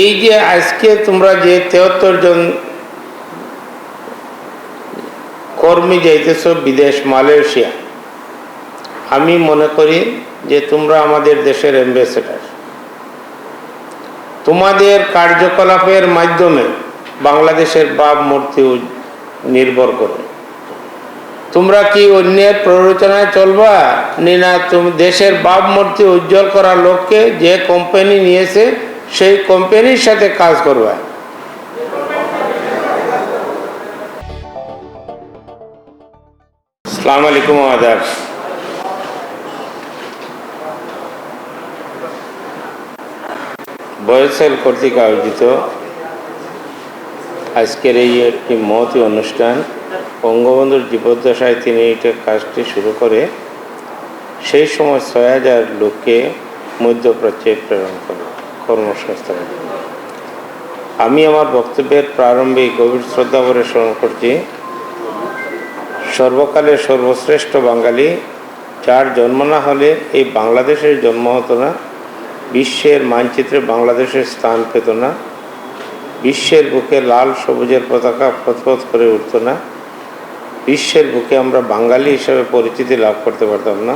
এই যে আজকে তোমরা যে তেহত্তর জন কর্মী যাইতেছ বিদেশ মালয়েশিয়া, আমি মনে করি যে তোমরা আমাদের দেশের অ্যাম্বাসেডার তোমাদের কার্যকলাপের মাধ্যমে বাংলাদেশের বাপ মূর্তি নির্ভর করে। তোমরা কি অন্যের প্ররোচনায় চলবা? নি তুমি, দেশের বাপ মূর্তি উজ্জ্বল করার লক্ষ্যে যে কোম্পানি নিয়েছে সেই কোম্পানির সাথে কাজ করবা। সালাম আলাইকুম, আদাব। বয়সেল কর্তৃক আয়োজিত আজকের এই একটি মহতি অনুষ্ঠান বঙ্গবন্ধুর জীবদ্দশায় তিনি এইটা কাজটি শুরু করে, সেই সময় ছয় হাজার লোককে মধ্যপ্রাচ্যে প্রেরণ করে। কর্মসংস্থান। আমি আমার বক্তব্যের প্রারম্ভে গভীর শ্রদ্ধা করে স্মরণ করছি, সর্বকালের সর্বশ্রেষ্ঠ বাঙালি, যার জন্ম না হলে এই বাংলাদেশের জন্ম হতো না, বিশ্বের মানচিত্রে বাংলাদেশের স্থান পেত না, বিশ্বের বুকে লাল সবুজের পতাকা ফতফত করে উঠত না, বিশ্বের বুকে আমরা বাঙালি হিসেবে পরিচিতি লাভ করতে পারতাম না।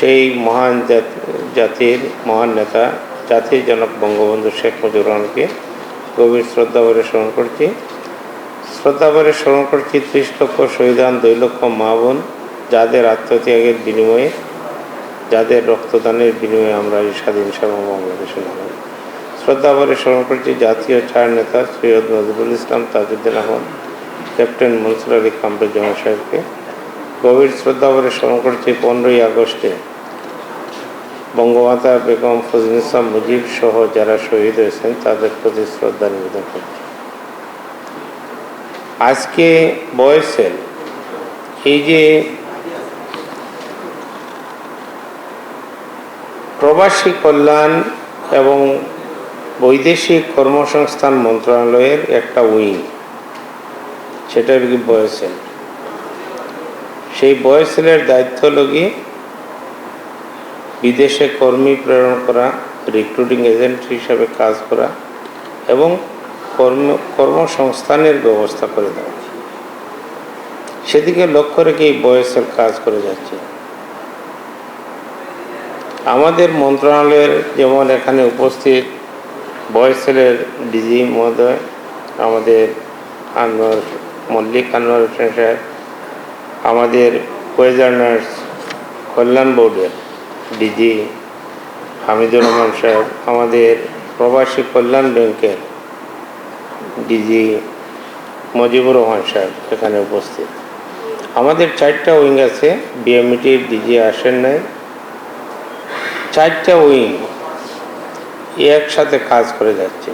সেই মহান জাত- জাতির মহান নেতা জাতির জনক বঙ্গবন্ধু শেখ মুজিবুর রহমানকে গভীর শ্রদ্ধা করে স্মরণ করছি। শ্রদ্ধা করে স্মরণ করছি ত্রিশ লক্ষ শহীদান দুই লক্ষ মা বোন, যাদের আত্মত্যাগের বিনিময়ে, যাদের রক্তদানের বিনিময়ে আমরা এই স্বাধীন সেবা বাংলাদেশে নাম শ্রদ্ধা করে স্মরণ করছি জাতীয় চার নেতা সৈয়দ নজরুল ইসলাম তাজউদ্দিন আহমদ, ক্যাপ্টেন মনসুর আলী কামরুজ্জামান সাহেবকে। গভীর শ্রদ্ধা করে স্মরণ করছি পনেরোই আগস্টে বঙ্গমাতা বেগম ফজল ইসলাম মুজিব সহ যারা শহীদ হয়েছেন, তাদের প্রতি শ্রদ্ধা নিবেদন করছি। আজকে বয়সের এই যে প্রবাসী কল্যাণ এবং বৈদেশিক কর্মসংস্থান মন্ত্রণালয়ের একটা উইং সেটা হল কি বয়সেল সেই বয়সেলের দায়িত্ব লগি বিদেশে কর্মী প্রেরণ করা রিক্রুটিং এজেন্ট হিসাবে কাজ করা এবং কর্ম, কর্মসংস্থানের ব্যবস্থা করে দেওয়া। সেদিকে লক্ষ্য রেখে এই বয়সের কাজ করে যাচ্ছে। আমাদের মন্ত্রণালয়ের যেমন এখানে উপস্থিত বয়সেলের ডিজি মহোদয়, আমাদের আনোয়ার, মল্লিক আনোয়ার হোসেন সাহেব, আমাদের ওয়েজার্নার্স কল্যাণ বোর্ডের ডিজি হামিদুর রহমান সাহেব, আমাদের প্রবাসী কল্যাণ ব্যাংকের ডিজি মজিবুর রহমান সাহেব এখানে উপস্থিত। আমাদের চারটা উইং আছে, বিএমইটির ডিজি আসেন নাই। চারটা উইং একসাথে কাজ করে যাচ্ছে।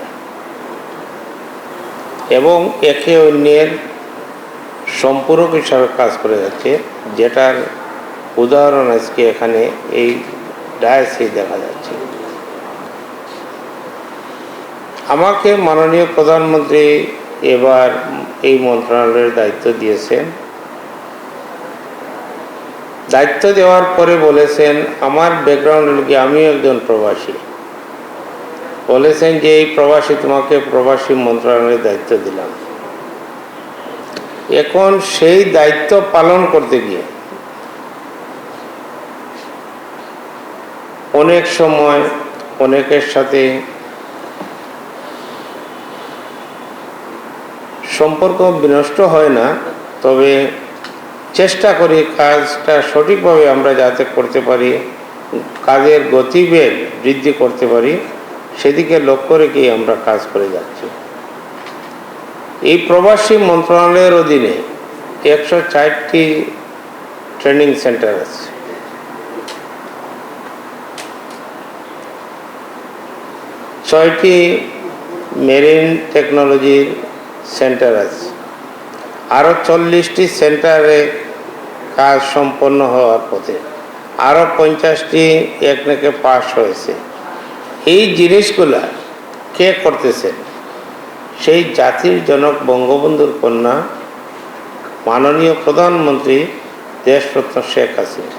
এবং একে অন্যের সম্পূরক হিসাবে কাজ করে যাচ্ছে, যেটার উদাহরণ আজকে এখানে এই ডায়াসেই দেখা যাচ্ছে। আমাকে মাননীয় প্রধানমন্ত্রী এবার এই মন্ত্রণালয়ের দায়িত্ব দিয়েছেন। দায়িত্ব দেওয়ার পরে বলেছেন, আমার ব্যাকগ্রাউন্ড হল কি, আমিও একজন প্রবাসী। বলেছেন যে, এই প্রবাসী, তোমাকে প্রবাসী মন্ত্রণালয়ের দায়িত্ব দিলাম। এখন সেই দায়িত্ব পালন করতে গিয়ে অনেক সময় অনেকের সাথে সম্পর্ক বিনষ্ট হয় না, তবে চেষ্টা করি কাজটা সঠিকভাবে আমরা যাতে করতে পারি, কাজের গতিবেগ বৃদ্ধি করতে পারি, সেদিকে লক্ষ্য রেখেই আমরা কাজ করে যাচ্ছি। এই প্রবাসী মন্ত্রণালয়ের অধীনে একশো চারটি ট্রেনিং সেন্টার আছে। ছয়টি মেরিন টেকনোলজির সেন্টার আছে। আরও চল্লিশটি সেন্টারে কাজ সম্পন্ন হওয়ার পথে আরও পঞ্চাশটি একনেকে পাস হয়েছে। এই জিনিসগুলা কে করতেছেন সেই জাতির জনক বঙ্গবন্ধুর কন্যা মাননীয় প্রধানমন্ত্রী দেশরত্ন শেখ হাসিনা।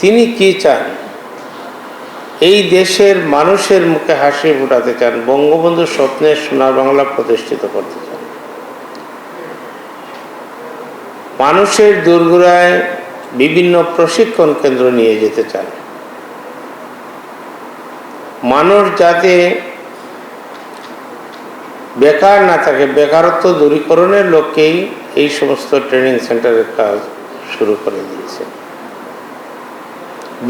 তিনি কি চান? এই দেশের মানুষের মুখে হাসি ফোটাতে চান বঙ্গবন্ধুর স্বপ্নের সোনার বাংলা প্রতিষ্ঠিত করতে চান। মানুষের দুর্গুড়ায় বিভিন্ন প্রশিক্ষণ কেন্দ্র নিয়ে যেতে চান। মানুষ যাতে বেকার না থাকে, বেকারত্ব দূরীকরণের লক্ষ্যেই এই সমস্ত ট্রেনিং সেন্টারের কাজ শুরু করে দিয়েছে।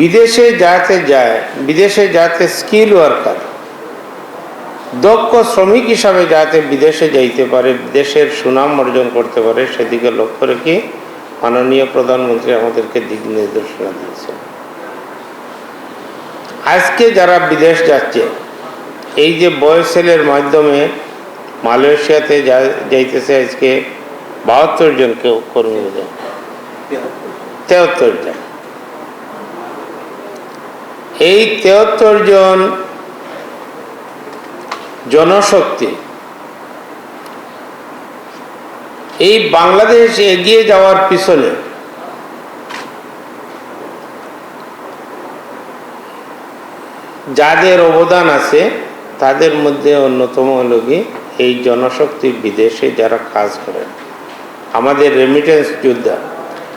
বিদেশে যাতে যায়, বিদেশে যাতে স্কিল ওয়ার্কার দক্ষ শ্রমিক হিসাবে যাতে বিদেশে যাইতে পারে, দেশের সুনাম অর্জন করতে পারে, সেদিকে লক্ষ্য রেখে মাননীয় প্রধানমন্ত্রী আমাদেরকে দিক নির্দেশনা দিয়েছেন আজকে যারা বিদেশ যাচ্ছে, এই যে বয়সেলের মাধ্যমে মালয়েশিয়াতে যাইতেছে আজকে বাহাত্তর জন কেউ কর্মী। তেহাত্তর জন এই তেহাত্তর জন জনশক্তি। এই বাংলাদেশ এগিয়ে যাওয়ার পিছনে যাদের অবদান আছে, তাদের মধ্যে অন্যতম হলো এই জনশক্তি বিদেশে যারা কাজ করেন। আমাদের রেমিটেন্স যোদ্ধা।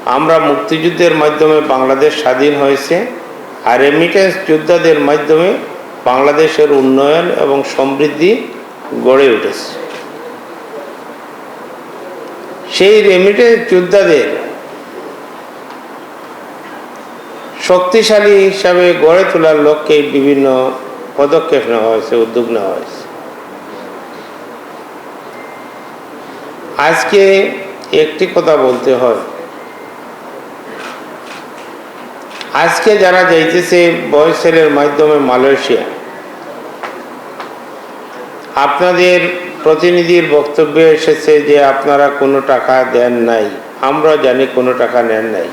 আমরা মুক্তিযুদ্ধের মাধ্যমে বাংলাদেশ স্বাধীন হয়েছে। আর রেমিটেন্স যোদ্ধাদের মাধ্যমে বাংলাদেশের উন্নয়ন এবং সমৃদ্ধি গড়ে উঠেছে। সেই রেমিটেন্স যোদ্ধাদের শক্তিশালী হিসাবে গড়ে তোলার লক্ষ্যে বিভিন্ন পদক্ষেপ নেওয়া হয়েছে, উদ্যোগ নেওয়া হয়েছে। আজকে একটি কথা বলতে হয়। আজকে যারা যাইতেছে বয়সেলের মাধ্যমে মালয়েশিয়া, আপনাদের প্রতিনিধির বক্তব্যে এসেছে যে আপনারা কোনো টাকা দেন নাই। আমরা জানি কোনো টাকা নেন নাই।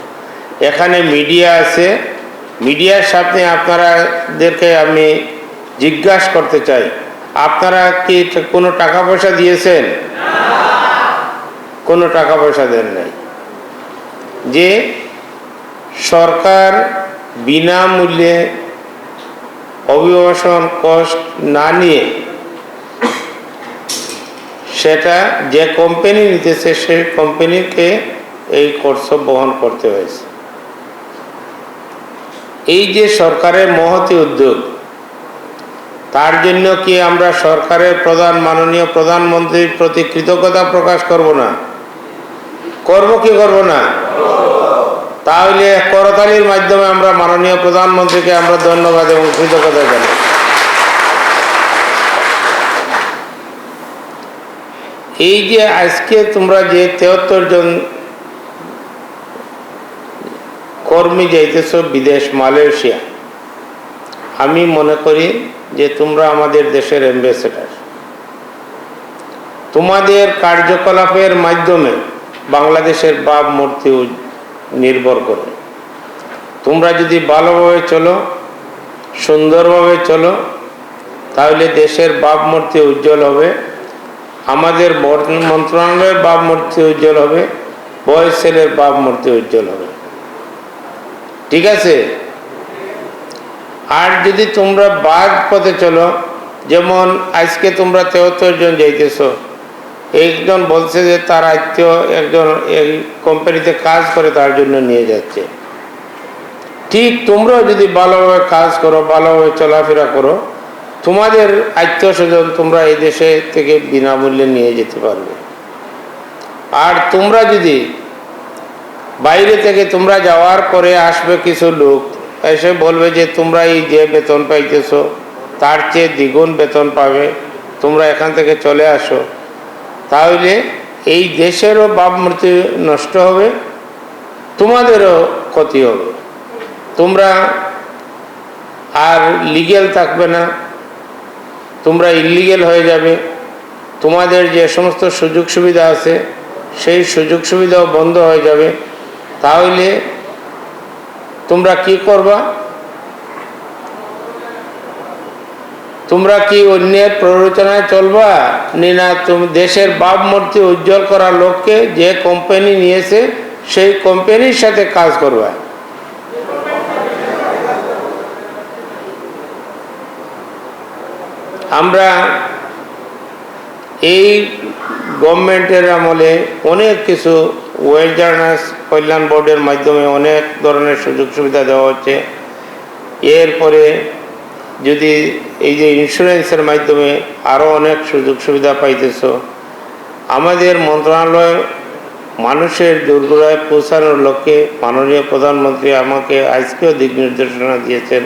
এখানে মিডিয়া আছে। মিডিয়ার সামনে আপনারাদেরকে আমি জিজ্ঞাসা করতে চাই, আপনারা কি কোনো টাকা পয়সা দিয়েছেন? কোনো টাকা পয়সা দেন নাই। যে সরকার বিনামূল্যে অভিবাসন কষ্ট না নিয়ে সেটা যে কোম্পানি নিতেছে, সেই কোম্পানিকে এই খরচ বহন করতে হয়েছে। এই যে সরকারের মহতি উদ্যোগ, তার জন্য কি আমরা সরকারের প্রধান, মাননীয় প্রধানমন্ত্রীর প্রতি কৃতজ্ঞতা প্রকাশ করব না? করব কি করব না? তাহলে করতালির মাধ্যমে আমরা মাননীয় প্রধানমন্ত্রীকে আমরা ধন্যবাদ এবং কৃতজ্ঞতা জানাই। এই যে আজকে তোমরা যে তেহত্তর জন কর্মী যাইতেছ বিদেশ মালয়েশিয়া, আমি মনে করি যে তোমরা আমাদের দেশের অ্যাম্বাসেডার তোমাদের কার্যকলাপের মাধ্যমে বাংলাদেশের বাপ মূর্তি নির্ভর করে। তোমরা যদি ভালোভাবে চলো, সুন্দরভাবে চলো, তাহলে দেশের বাপ মূর্তি উজ্জ্বল হবে, আমাদের মন্ত্রণালয়ের বাপ মূর্তি উজ্জ্বল হবে বয়স ছেলের বাপ মূর্তি উজ্জ্বল হবে। ঠিক আছে? আর যদি তোমরা বাদ পথে চলো, যেমন আজকে তোমরা তেহত্তর জন যাইতেছো একজন বলছে যে তার আত্মীয় একজন এই কোম্পানিতে কাজ করে তার জন্য নিয়ে যাচ্ছে। ঠিক তোমরাও যদি ভালোভাবে কাজ করো, ভালোভাবে চলাফেরা করো, তোমাদের আত্মীয় স্বজন তোমরা এই দেশে থেকে বিনামূল্যে নিয়ে যেতে পারবে। আর তোমরা যদি বাইরে থেকে তোমরা যাওয়ার পরে আসবে কিছু লোক, এসে বলবে যে তোমরা এই যে বেতন পাইতেছো, তার চেয়ে দ্বিগুণ বেতন পাবে, তোমরা এখান থেকে চলে আসো। তাহলে এই দেশেরও বাপমূর্তি নষ্ট হবে, তোমাদেরও ক্ষতি হবে। তোমরা আর লিগেল থাকবে না, তোমরা ইলিগেল হয়ে যাবে। তোমাদের যে সমস্ত সুযোগ সুবিধা আছে, সেই সুযোগ সুবিধাও বন্ধ হয়ে যাবে। তাহলে তোমরা কি করবা? তোমরা কি অন্যের প্ররোচনায় চলবা? নি না, তুমি দেশের ভাবমূর্তি উজ্জ্বল করার লক্ষ্যে যে কোম্পানি নিয়েছে, সেই কোম্পানির সাথে কাজ করবা। আমরা এই গভর্নমেন্টের আমলে অনেক কিছু ওয়েলজার্নার্স কল্যাণ বোর্ডের মাধ্যমে অনেক ধরনের সুযোগ সুবিধা দেওয়া হচ্ছে। এরপরে যদি এই যে ইন্স্যুরেন্সের মাধ্যমে আরও অনেক সুযোগ সুবিধা পাইতেছ, আমাদের মন্ত্রণালয় মানুষের দুর্গরায় পৌঁছানোর লক্ষ্যে মাননীয় প্রধানমন্ত্রী আমাকে আজকেও দিক নির্দেশনা দিয়েছেন,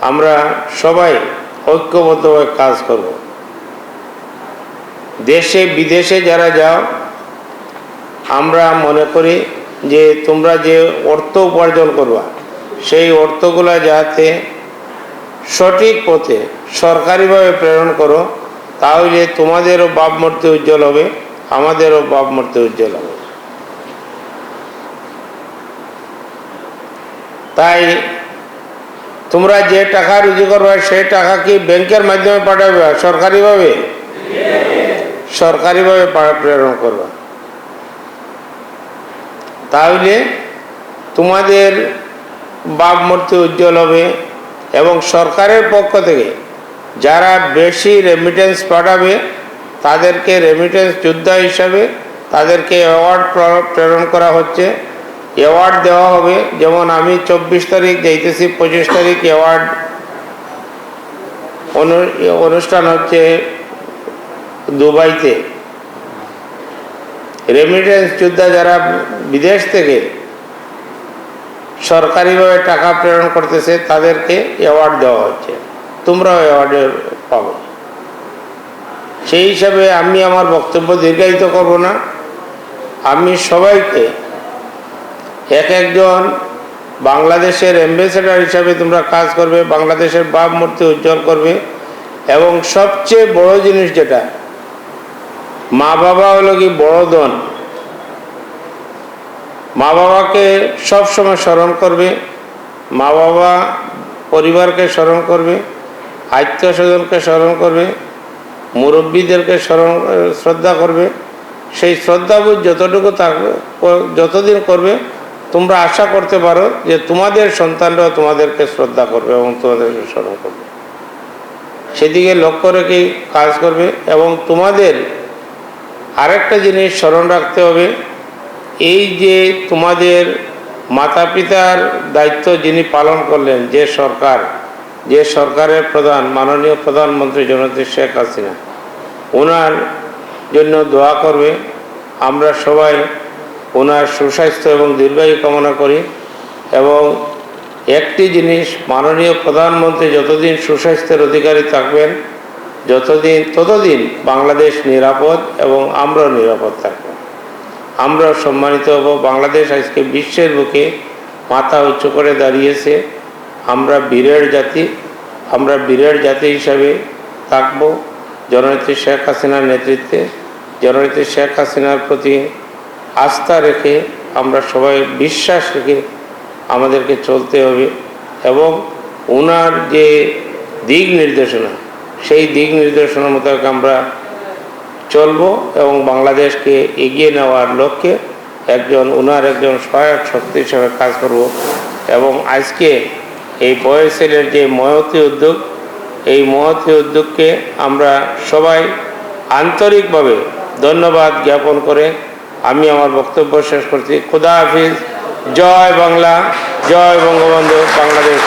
আমরা সবাই ঐক্যবদ্ধভাবে কাজ করব। দেশে, বিদেশে যারা যাও, আমরা মনে করি যে তোমরা যে অর্থ উপার্জন করবা, সেই অর্থগুলা যাতে সঠিক পথে সরকারিভাবে প্রেরণ করো, তাহলে তোমাদেরও ভাবমূর্তি উজ্জ্বল হবে, আমাদেরও ভাবমূর্তি উজ্জ্বল হবে। তাই তোমরা যে টাকা রুজি করবে, সেই টাকা কি ব্যাংকের মাধ্যমে পাঠাবে, সরকারিভাবে? সরকারিভাবে প্রেরণ করবা। তাহলে তোমাদের ভাবমূর্তি উজ্জ্বল হবে এবং সরকারের পক্ষ থেকে যারা বেশি রেমিটেন্স পাঠাবে, তাদেরকে রেমিটেন্স যোদ্ধা হিসাবে তাদেরকে অ্যাওয়ার্ড প্রেরণ করা হচ্ছে। অ্যাওয়ার্ড দেওয়া হবে, যেমন আমি চব্বিশ তারিখ যাইতেছি, পঁচিশ তারিখ অ্যাওয়ার্ড অনু- অনুষ্ঠান হচ্ছে দুবাইতে। রেমিটেন্স যোদ্ধা যারা বিদেশ থেকে সরকারিভাবে টাকা প্রেরণ করতেছে, তাদেরকে অ্যাওয়ার্ড দেওয়া হচ্ছে। তোমরাও অ্যাওয়ার্ডে পাবো। সেই হিসাবে আমি আমার বক্তব্য দীর্ঘায়িত করব না। আমি সবাইকে এক একজন বাংলাদেশের অ্যাম্বাসেডার হিসাবে তোমরা কাজ করবে, বাংলাদেশের বাপ মূর্তি উজ্জ্বল করবে এবং সবচেয়ে বড় জিনিস যেটা মা বাবা হলো কি বড় মা বাবাকে সবসময় স্মরণ করবে মা বাবা পরিবারকে স্মরণ করবে আত্মীয় স্বজনকে স্মরণ করবে, মুরব্বীদেরকে স্মরণ শ্রদ্ধা করবে। সেই শ্রদ্ধাবোধ যতটুকু থাকবে যতদিন করবে, তোমরা আশা করতে পারো যে তোমাদের সন্তানরাও তোমাদেরকে শ্রদ্ধা করবে এবং তোমাদেরকে স্মরণ করবে। সেদিকে লক্ষ্য রেখেই কাজ করবে এবং তোমাদের আরেকটা জিনিস স্মরণ রাখতে হবে এই যে তোমাদের মাতা পিতার দায়িত্ব যিনি পালন করলেন, যে সরকার, যে সরকারের প্রধান, মাননীয় প্রধানমন্ত্রী জনতি শেখ হাসিনা, ওনার জন্য দোয়া করবে। আমরা সবাই ওনার সুস্বাস্থ্য এবং দীর্ঘায়ু কামনা করি এবং একটি জিনিস মাননীয় প্রধানমন্ত্রী যতদিন সুস্বাস্থ্যের অধিকারী থাকবেন, যতদিন, ততদিন বাংলাদেশ নিরাপদ এবং আমরাও নিরাপদ থাকব। আমরা সম্মানিত হব। বাংলাদেশ আজকে বিশ্বের বুকে মাথা উঁচু করে দাঁড়িয়েছে। আমরা বীরের জাতি, আমরা বীরের জাতি হিসাবে থাকব। জননেত্রী শেখ হাসিনার নেতৃত্বে, জননেত্রী শেখ হাসিনার প্রতি আস্থা রেখে আমরা সবাই বিশ্বাস রেখে আমাদেরকে চলতে হবে এবং ওনার যে দিক নির্দেশনা, সেই দিক নির্দেশনা মোতাবেক আমরা চলব এবং বাংলাদেশকে এগিয়ে নেওয়ার লক্ষ্যে একজন ওনার একজন সহায়ক শক্তি হিসেবে কাজ করব। এবং আজকে এই বয়সেলের যে মহতি উদ্যোগ, এই মহতি উদ্যোগকে আমরা সবাই আন্তরিকভাবে ধন্যবাদ জ্ঞাপন করে আমি আমার বক্তব্য শেষ করছি। খুদা হাফিজ। জয় বাংলা, জয় বঙ্গবন্ধু, বাংলাদেশ